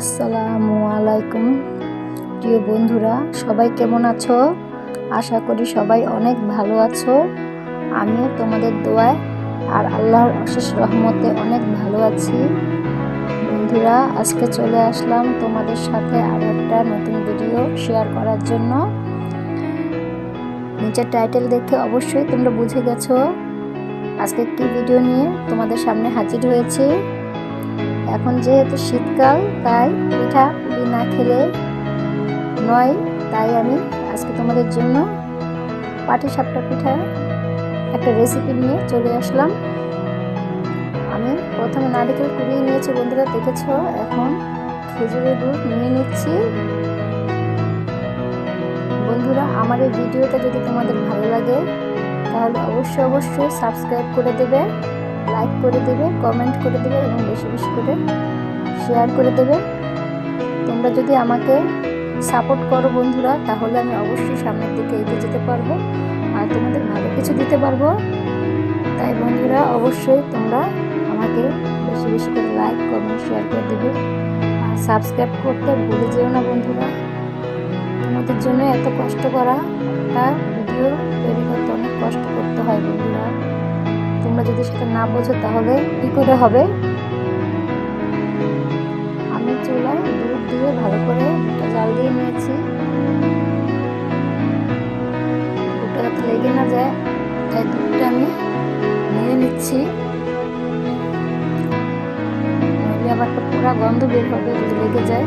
আসসালামু আলাইকুম। প্রিয় বন্ধুরা, সবাই কেমন আছো? আশা করি সবাই অনেক ভালো আছো। আমিও তোমাদের দোয়ায় আর আল্লাহর অশেষ রহমতে অনেক ভালো আছি। বন্ধুরা, আজকে চলে আসলাম তোমাদের সাথে আর একটা নতুন ভিডিও শেয়ার করার জন্য। নিচের টাইটেল দেখে অবশ্যই তোমরা বুঝে গেছো। আজকে একটি ভিডিও নিয়ে তোমাদের সামনে হাজির হয়েছি? এখন যেহেতু শীতকাল, তাই পিঠা পুলি না খেলে নয়। তাই আমি আজকে তোমাদের জন্য পাটি সাপটা পিঠা একটা রেসিপি নিয়ে চলে আসলাম। আমি প্রথমে নারিকেল কুড়িয়ে নিয়েছি, বন্ধুরা দেখেছ? এখন খেজুরের দুধ নিয়ে নিচ্ছি। বন্ধুরা, আমার এই ভিডিওটা যদি তোমাদের ভালো লাগে, তাহলে অবশ্যই অবশ্যই সাবস্ক্রাইব করে দেবে। লাইক করে দেবে কমেন্ট করে দেবে এবং বেশি বেশি করে শেয়ার করে দেবে। তোমরা যদি আমাকে সাপোর্ট করো বন্ধুরা, তাহলে আমি অবশ্যই সামনের দিকে এগিয়ে যেতে পারব আর তোমাদের ভালো কিছু দিতে পারব। তাই বন্ধুরা, অবশ্যই তোমরা আমাকে বেশি বেশি করে লাইক কমেন্ট শেয়ার করে দেবে। আর সাবস্ক্রাইব করতে ভুলে যেও না বন্ধুরা। তোমাদের জন্য এত কষ্ট করা একটা ভিডিও তৈরি করতে অনেক কষ্ট করতে হয় বন্ধুরা। তোমরা যদি সেটা না বোঝো, তাহলে কি করে হবে। আমি চুলায় দুধ দিয়ে ভালো করে দুটো জাল দিয়ে নিয়েছি। যাতে লেগে না যায়, তাই দুধটা আমি নিয়ে নিচ্ছি। আবার একটা পুরা গন্ধ বের হবে যদি লেগে যায়।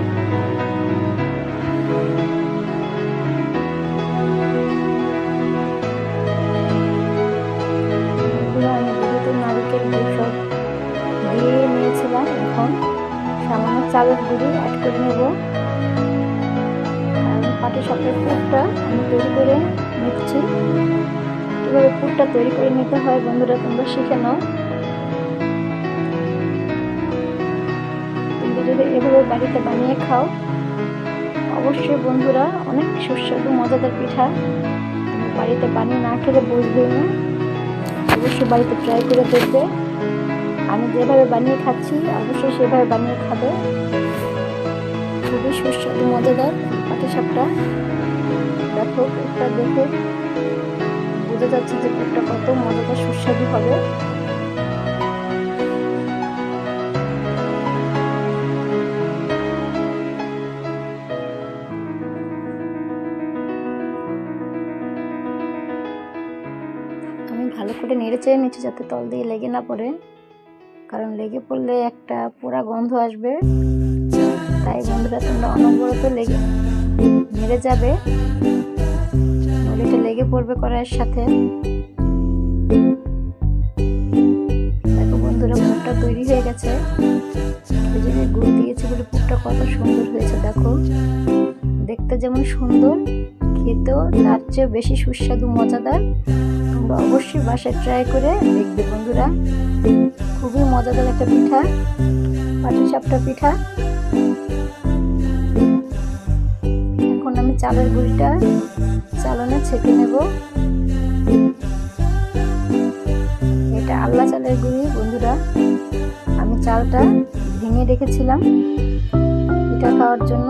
গুঁড়ি অ্যাড করে নেব। কারণ পাটি সাপের পুরটা আমি তৈরি করে নিচ্ছি। কীভাবে পুরটা তৈরি করে নিতে হয়, বন্ধুরা, তোমরা শিখে নাও। তোমরা যদি এভাবে বাড়িতে বানিয়ে খাও, অবশ্যই বন্ধুরা অনেক সুস্বাদু, মজাদার পিঠা। বাড়িতে বানিয়ে না খেলে বুঝবে না। অবশ্যই বাড়িতে ট্রাই করে দেখবে। আমি যেভাবে বানিয়ে খাচ্ছি, অবশ্যই সেভাবে বানিয়ে খাবে। খুবই সুস্বাদু, মজাদার পাটি সাপটা দেখো একটা দেখে বোঝা যাচ্ছে যে কুকটা কত মজাদার, সুস্বাদু হবে। ভালো করে নেড়ে চেড়ে নিচ্ছি যাতে তল দিয়ে লেগে না পড়ে। কারণ লেগে পড়লে একটা পোড়া গন্ধ আসবে। তাই বন্ধুরা তোমরা অনবরত লেগে মেরে যাবে। এটা লেগে পড়বে কড়াইয়ের সাথে। দেখো বন্ধুরা, পুরটা তৈরি হয়ে গেছে। খেজুরের গুড় দিয়েছে বলে পুরটা কত সুন্দর হয়েছে, দেখো। দেখতে যেমন সুন্দর, খেতেও তার চেয়ে বেশি সুস্বাদু, মজাদার। তোমরা অবশ্যই বাসায় ট্রাই করে দেখবে বন্ধুরা। খুবই মজাদার একটা পিঠা পাটি সাপটা পিঠা। এখন আমি চালের গুঁড়িটা চালনে ছেঁকে নেব। এটা আল্লাহ চালের গুঁড়ি, বন্ধুরা। আমি চালটা ভেঙে রেখেছিলাম পিঠা খাওয়ার জন্য।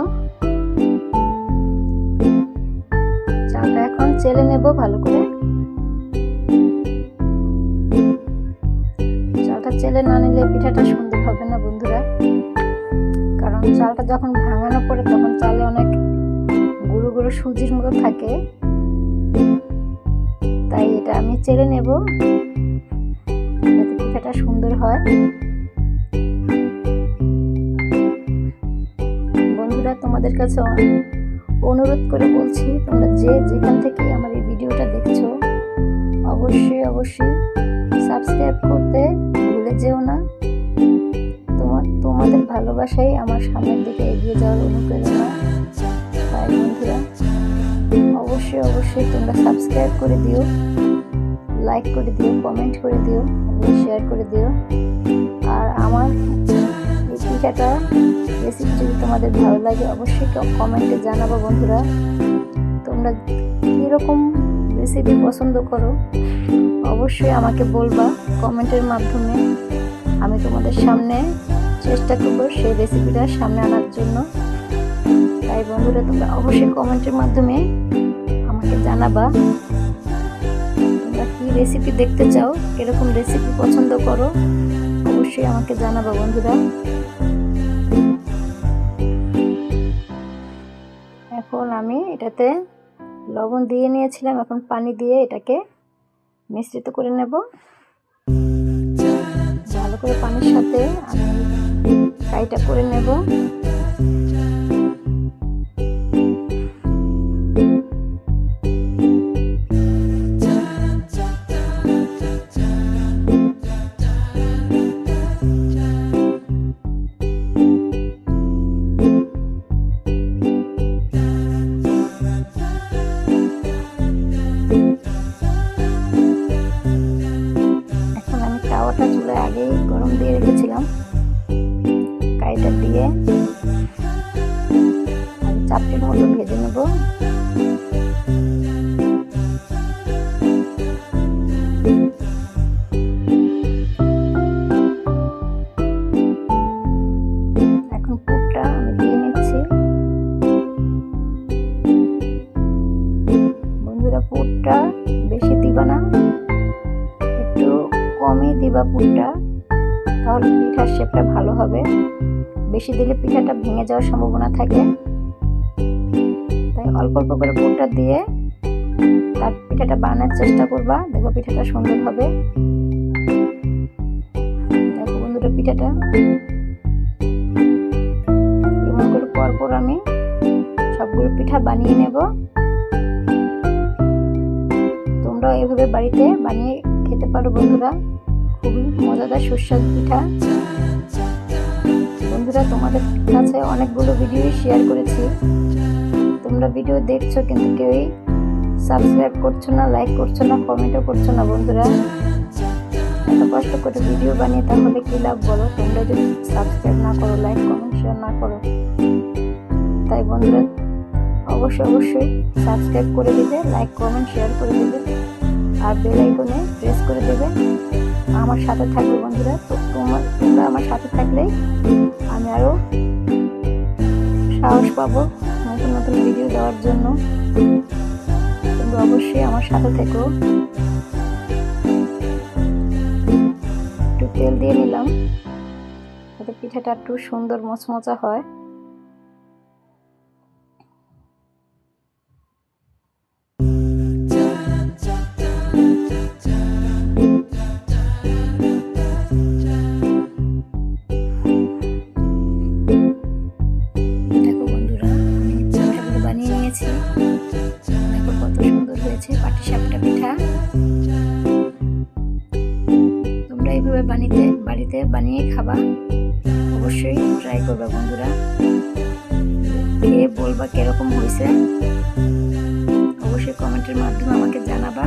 চালটা এখন চেলে নেব ভালো করে। চেলে না নিলে পিঠাটা সুন্দর হবে না বন্ধুরা। কারণ চালটা যখন ভাঙানো পড়ে, তখন চালে অনেক গুঁড়ো গুঁড়ো সুজির মতো থাকে। তাই এটা আমি চেলে নেব যাতে পিঠাটা সুন্দর হয়। বন্ধুরা, তোমাদের কাছে অনুরোধ করে বলছি, তোমরা যে যেখান থেকে আমার এই ভিডিওটা দেখছ, অবশ্যই অবশ্যই সাবস্ক্রাইব করতে ভুলে যেও না। তোমার তোমাদের ভালোবাসাই আমার সামনের দিকে এগিয়ে যাওয়ার অনুপ্রেরণা। তাই বন্ধুরা, অবশ্যই অবশ্যই তোমরা সাবস্ক্রাইব করে দিও লাইক করে দিও কমেন্ট করে দিও শেয়ার করে দিও। আর আমার এই রেসিপি যদি তোমাদের ভালো লাগে, অবশ্যই কমেন্টে জানাব বন্ধুরা। তোমরা কীরকম রেসিপি পছন্দ করো, অবশ্যই আমাকে বলবা কমেন্টের মাধ্যমে। আমি তোমাদের সামনে চেষ্টা করব সেই রেসিপিটা সামনে আনার জন্য। তাই বন্ধুরা, তোমরা অবশ্যই কমেন্টের মাধ্যমে আমাকে জানাবা তোমরা কী রেসিপি দেখতে চাও, কীরকম রেসিপি পছন্দ করো, অবশ্যই আমাকে জানাবা বন্ধুরা। এখন আমি এটাতে লবণ দিয়ে নিয়েছিলাম, এখন পানি দিয়ে এটাকে মিশ্রিত করে নেব। ভালো করে পানির সাথে আমি ফ্রাইটা করে নেব। আমি চুলে আগেই গরম দিয়ে রেখেছিলাম। কাইটার দিয়ে। চাপটির মতো ভেজে নেব। দিবা পুরটা, তাহলে পিঠার শেপটা ভালো হবে। বেশি দিলে পিঠাটা ভেঙে যাওয়ার সম্ভাবনা থাকে। তাই অল্প অল্প করে পুরটা দিয়ে তার পিঠাটা বানানোর চেষ্টা করবা। দেখো পিঠাটা সুন্দর হবে। দেখো বন্ধুরা পিঠাটা। এমন করে পর পর আমি সবগুলো পিঠা বানিয়ে নেব। তোমরাও এভাবে বাড়িতে বানিয়ে খেতে পারো বন্ধুরা। খুবই মজাদার সুস্বাদু পিঠা। বন্ধুরা, তোমাদের কাছে অনেকগুলো ভিডিও শেয়ার করেছি। তোমরা ভিডিও দেখছ কিন্তু কেউই সাবস্ক্রাইব করছ না লাইক করছ না কমেন্টও করছ না বন্ধুরা। এত কষ্ট করে ভিডিও বানিয়ে তাহলে কী লাভ বলো? তোমরা যদি সাবস্ক্রাইব না করো লাইক কমেন্ট শেয়ার না করো, তাই বন্ধুরা, অবশ্যই অবশ্যই সাবস্ক্রাইব করে দিবে লাইক কমেন্ট শেয়ার করে দিবে, আর বেল আইকনে প্রেস করে দেবে। আমার সাথে থাকবে বন্ধুরা। তোমার তোমরা আমার সাথে থাকলে আমি আরও সাহস পাবো নতুন নতুন ভিডিও দেওয়ার জন্য। তোমরা অবশ্যই আমার সাথে থেকো। একটু তেল দিয়ে নিলাম। যাতে পিঠাটা একটু সুন্দর মচমচা হয়। ট্রাই করবা বন্ধুরা। বলবা কীরকম হয়েছে? অবশ্যই কমেন্টের মাধ্যমে আমাকে জানাবা।